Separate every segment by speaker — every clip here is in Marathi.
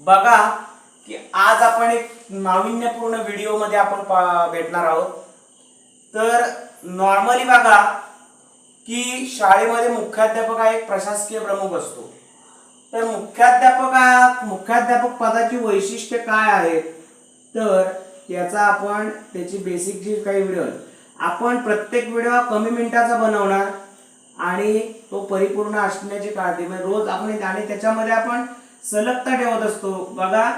Speaker 1: बघा की आज आपण एक नाविन्यपूर्ण व्हिडिओमध्ये आपण भेटणार आहोत. तर नॉर्मली बघा की शाळेमध्ये मुख्याध्यापक हा एक प्रशासकीय प्रमुख असतो. तर मुख्याध्यापक हा मुख्याध्यापक पदाची वैशिष्ट्य काय आहेत? तर याचा आपण त्याची बेसिक जी काही व्हिडिओ आपण प्रत्येक व्हिडिओ हा कमी मिनिटाचा बनवणार आणि तो परिपूर्ण असण्याची काळजी. म्हणजे रोज आपण आणि त्याच्यामध्ये आपण सलगता ठेवत असतो. बघा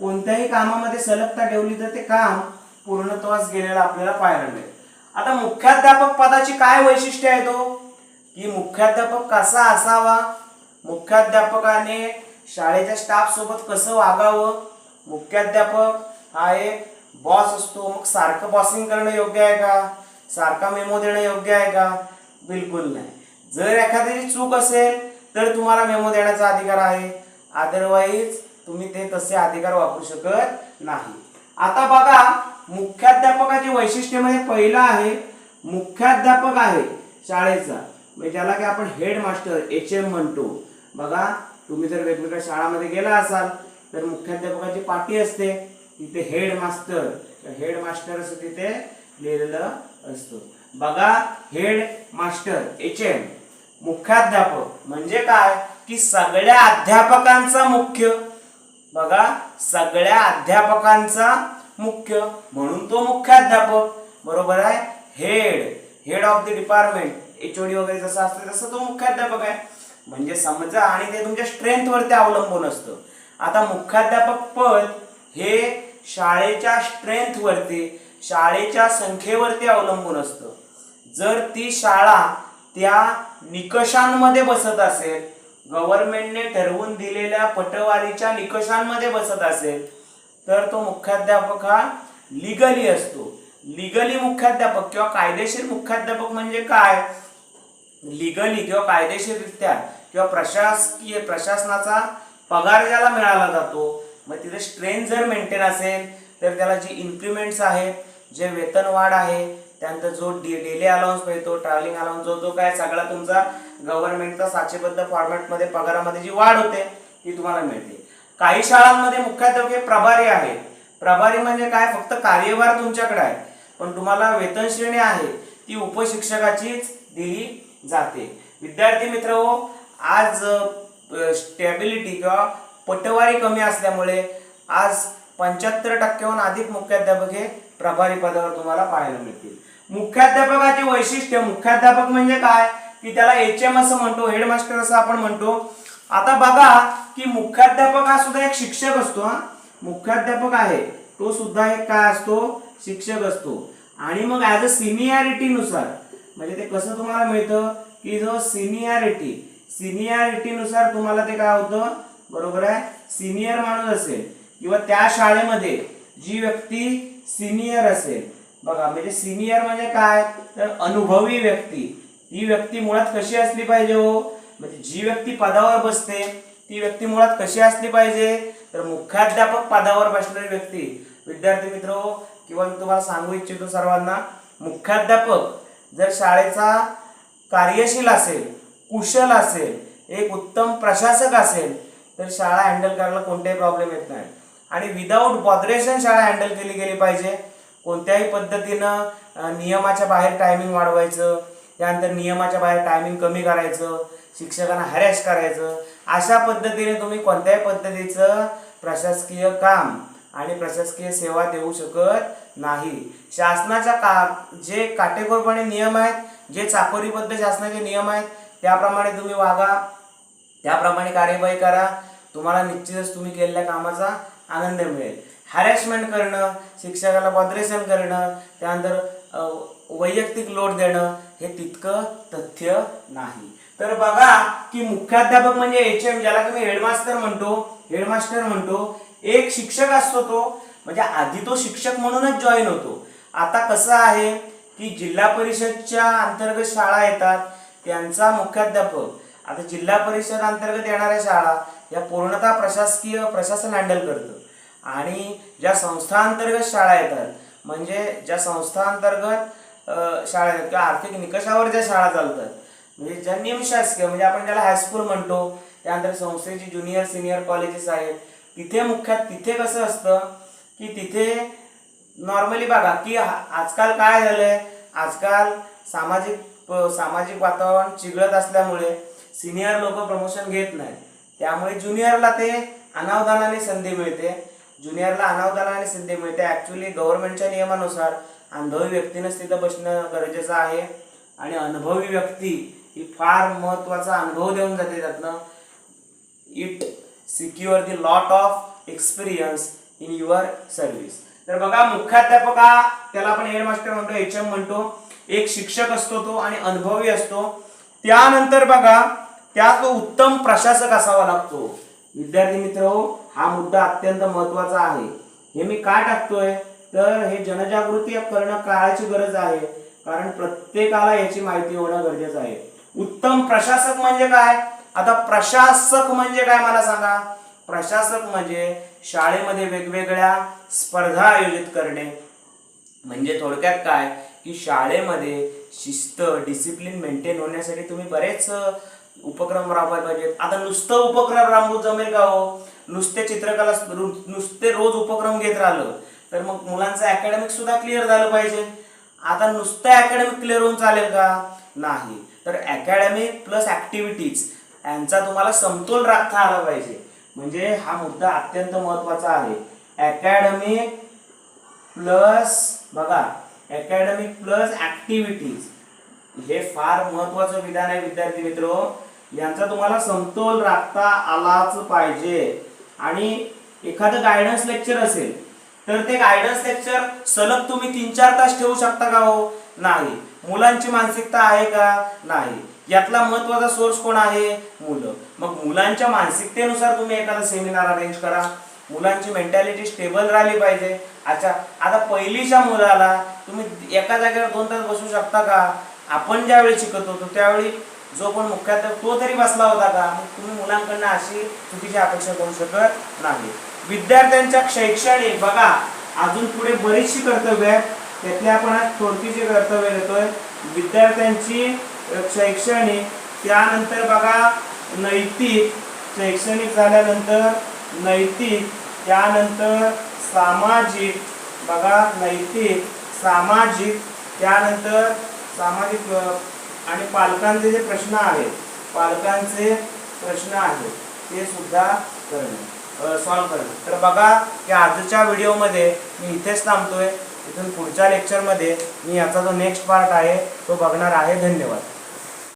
Speaker 1: कोणत्याही कामामध्ये सलगता ठेवली तर ते काम पूर्णत्वास गेलेलं आपल्याला पाहायला मिळेल. आता मुख्याध्यापक पदाची काय वैशिष्ट्य आहे तो? की मुख्याध्यापक कसा असावा? मुख्याध्यापकाने शाळेच्या स्टाफ सोबत कसं वागावं? मुख्याध्यापक हा एक बॉस असतो. मग सारखं बॉसिंग करणं योग्य आहे का? सारखा मेमो देणं योग्य आहे का? बिलकुल नाही. जर एखाद्याची चूक असेल तर तुम्हाला मेमो देण्याचा अधिकार आहे. अदरवाईज तुम्ही ते तसे अधिकार वापरू शकत नाही. आता बघा मुख्याध्यापकाचे वैशिष्ट्य म्हणजे पहिलं आहे मुख्याध्यापक आहे शाळेचा. म्हणजे ज्याला की आपण हेड मास्टर एच एम म्हणतो. बघा तुम्ही जर वेगवेगळ्या शाळामध्ये गेला असाल तर मुख्याध्यापकाची पाठी असते. तिथे हेड मास्टर हेड मास्टर असं तिथे लिहिलेलं असतं. बघा हेड मास्टर एच एम मुख्याध्यापक म्हणजे काय? की सगळ्या अध्यापकांचा मुख्य. बघा सगळ्या अध्यापकांचा मुख्य. म्हणून तो मुख्याध्यापक बरोबर आहे? Head. Head of the department. H वगैरे जसं असतं तसं तो मुख्याध्यापक आहे. म्हणजे समजा आणि ते तुमच्या स्ट्रेंथवरती अवलंबून असतं. आता मुख्याध्यापक पद हे शाळेच्या स्ट्रेंथवरती शाळेच्या संख्येवरती अवलंबून असतं. जर ती शाळा त्या निकषांमध्ये बसत असेल गव्हर्नमेंटने ठरवून दिलेल्या पटवारीच्या निकषांमध्ये बसत असेल तर तो मुख्याध्यापक हा लिगली असतो. लिगली मुख्याध्यापक किंवा कायदेशीर मुख्याध्यापक म्हणजे काय? लिगली किंवा कायदेशीररित्या किंवा प्रशासकीय प्रशासनाचा पगार ज्याला मिळाला जातो मग तिथे स्ट्रेंथ जर मेंटेन असेल तर त्याला जी इन्क्रिमेंट्स आहेत जे वेतनवाढ आहे त्यानंतर जो डे डेली अलाउन्स मिळतो ट्रॅव्हलिंग अलाउन्स जो जो काय सगळा तुमचा गव्हर्नमेंटचा साचेबद्ध फॉर्मॅटमध्ये पगारामध्ये जी वाढ होते ती तुम्हाला मिळते. काही शाळांमध्ये मुख्याध्यापक हे प्रभारी आहेत. प्रभारी म्हणजे काय? फक्त कार्यभार तुमच्याकडे आहे. पण तुम्हाला वेतन श्रेणी आहे ती उपशिक्षकाचीच दिली जाते. विद्यार्थी मित्र हो आज स्टॅबिलिटी किंवा पटवारी कमी असल्यामुळे आज पंच्याहत्तर टक्क्याहून अधिक मुख्याध्यापक हे प्रभारी पदावर तुम्हाला पाहायला मिळतील. मुख्याध्यापकाचे वैशिष्ट्य मुख्याध्यापक म्हणजे काय? की त्याला एच एम असं म्हणतो हेडमास्टर असं आपण म्हणतो. आता बघा की मुख्याध्यापक हा सुद्धा एक शिक्षक असतो हा. मुख्याध्यापक आहे. तो सुद्धा एक काय असतो? शिक्षक असतो. आणि मग ऍज अ सिनियरिटी नुसार म्हणजे ते कसं तुम्हाला मिळतं? की जो सिनियरिटी सिनियरिटी नुसार तुम्हाला ते काय होतं? बरोबर आहे? सिनियर माणूस असेल. किंवा त्या शाळेमध्ये जी व्यक्ती सिनियर असेल. बघा म्हणजे सिनियर म्हणजे काय? तर अनुभवी व्यक्ती. ही व्यक्ती मुळात कशी असली पाहिजे हो? म्हणजे जी व्यक्ती पदावर बसते ती व्यक्ती मुळात कशी असली पाहिजे? तर मुख्याध्यापक पदावर बसणारी व्यक्ती. विद्यार्थी मित्र किंवा मी तुम्हाला सांगू इच्छितो सर्वांना मुख्याध्यापक जर शाळेचा कार्यशील असेल कुशल असेल एक उत्तम प्रशासक असेल तर शाळा हँडल करायला कोणताही प्रॉब्लेम येत नाही. आणि विदाऊट बॉदरेशन शाळा हँडल केली गेली पाहिजे. कोणत्याही पद्धतीनं नियमाच्या बाहेर टायमिंग वाढवायचं त्यानंतर नियमाच्या बाहेर टायमिंग कमी करायचं शिक्षकांना हॅरॅश करायचं अशा पद्धतीने तुम्ही कोणत्याही पद्धतीचं प्रशासकीय काम आणि प्रशासकीय सेवा देऊ शकत नाही. शासनाच्या का जे काटेकोरपणे नियम आहेत जे चाकोरीबद्ध शासनाचे नियम आहेत त्याप्रमाणे तुम्ही वागा. त्याप्रमाणे कार्यवाही करा. तुम्हाला निश्चितच तुम्ही केलेल्या कामाचा आनंद मिळेल. हॅरॅसमेंट करणं शिक्षकाला बॉदरेशन करणं त्यानंतर वैयक्तिक लोड देणं हे तितकं तथ्य नाही. तर बघा की मुख्याध्यापक म्हणजे एच एम ज्याला तुम्ही हेडमास्टर म्हणतो हेडमास्टर म्हणतो एक शिक्षक असतो तो म्हणजे आधी तो शिक्षक म्हणूनच जॉईन होतो. आता कसं आहे की जिल्हा परिषदच्या अंतर्गत शाळा येतात त्यांचा मुख्याध्यापक. आता जिल्हा परिषद अंतर्गत येणाऱ्या शाळा या पूर्णतः प्रशासकीय प्रशासन हँडल करतं. आणि ज्या संस्थांतर्गत शाळा येतात म्हणजे ज्या संस्थांतर्गत अंतर्गत शाळा आहेत किंवा आर्थिक निकषावर ज्या शाळा चालतात म्हणजे ज्या निमशासकीय म्हणजे आपण ज्याला हायस्कूल म्हणतो त्यानंतर संस्थेची ज्युनियर सिनियर कॉलेजेस आहेत तिथे मुख्यात तिथे कसं असतं की तिथे नॉर्मली बघा की आजकाल काय झालंय आजकाल सामाजिक सामाजिक वातावरण चिघळत असल्यामुळे सिनियर लोक प्रमोशन घेत नाही त्यामुळे ज्युनियरला ते अनावधानाने संधी मिळते. ज्युनियरला अनावधानाने संधी मिळते. ॲक्च्युली गव्हर्नमेंटच्या नियमानुसार अनुभवी व्यक्तीनंच तिथं बसणं गरजेचं आहे. आणि अनुभवी व्यक्ती ही फार महत्त्वाचा अनुभव देऊन जाते त्यातनं. It secure the lot of experience in your service तर बघा मुख्याध्यापक हा त्याला आपण हेडमास्टर म्हणतो एच एम म्हणतो. एक शिक्षक असतो तो आणि अनुभवी असतो. त्यानंतर बघा त्या तो उत्तम प्रशासक असावा लागतो. विद्यार्थी मित्र हा मुद्दा अत्यंत महत्त्वाचा आहे. हे मी काय टाकतोय? तर हे जनजागृती करणं काळाची गरज आहे. कारण प्रत्येकाला याची माहिती होणं गरजेचं आहे. उत्तम प्रशासक म्हणजे काय? आता प्रशासक म्हणजे काय मला सांगा? प्रशासक म्हणजे शाळेमध्ये वेगवेगळ्या स्पर्धा आयोजित करणे. म्हणजे थोडक्यात काय? की शाळेमध्ये शिस्त डिसिप्लिन मेंटेन होण्यासाठी तुम्ही बरेच उपक्रम राबवायला पाहिजेत. आता नुसतं उपक्रम राबवून जमेल का हो? नुसते चित्रकला नुसते रोज उपक्रम घेत राहिलं. तर मग मुलांचं अकॅडमिक सुद्धा क्लिअर झालं पाहिजे. आता नुसतं अकॅडमिक क्लिअर होऊन चालेल का? नाही. तर अकॅडमिक प्लस ऍक्टिव्हिटीज यांचा तुम्हाला समतोल राखता आला पाहिजे. म्हणजे हा मुद्दा अत्यंत महत्त्वाचा आहे. अकॅडमिक प्लस बघा अकॅडमिक प्लस ऍक्टिव्हिटीज हे फार महत्वाचं विधान आहे विद्यार्थी मित्र. यांचा तुम्हाला समतोल राखता आलाच पाहिजे. आणि एखादं गायडन्स लेक्चर असेल तर ते गायडन्स लेक्चर सलग तुम्ही तीन चार तास ठेवू शकता का हो? नाही. मुलांची मानसिकता आहे का? नाही. यातला महत्त्वाचा सोर्स कोण आहे? मुलं. मग मुलांच्या मानसिकतेनुसार तुम्ही एखादा सेमिनार अरेंज करा. मुलांची मेंटॅलिटी स्टेबल राहिली पाहिजे. अच्छा आता पहिलीच्या मुलाला तुम्ही एका जागेवर दोन तास बसू शकता का? आपण ज्यावेळी शिकत होतो त्यावेळी जो पण मुख्याध्यापक तो तरी बसला होता का? मग तुम्ही मुलांकडनं अशी चुकीची अपेक्षा करू शकत नाही. विद्यार्थ्यांच्या शैक्षणिक बघा अजून पुढे बरीचशी कर्तव्य आहेत. त्यातले आपण आज थोडकीचे कर्तव्य घेतोय विद्यार्थ्यांची शैक्षणिक त्यानंतर बघा नैतिक शैक्षणिक झाल्यानंतर नैतिक त्यानंतर सामाजिक बघा नैतिक सामाजिक त्यानंतर सामाजिक आणि पालकांचे जे प्रश्न आहेत पालकांचे प्रश्न आहेत ते सुद्धा करणे. सॉल्व करणं तर बघा या आजच्या व्हिडिओमध्ये मी इथेच थांबतोय. इथून पुढच्या लेक्चरमध्ये मी याचा जो नेक्स्ट पार्ट आहे तो बघणार आहे. धन्यवाद.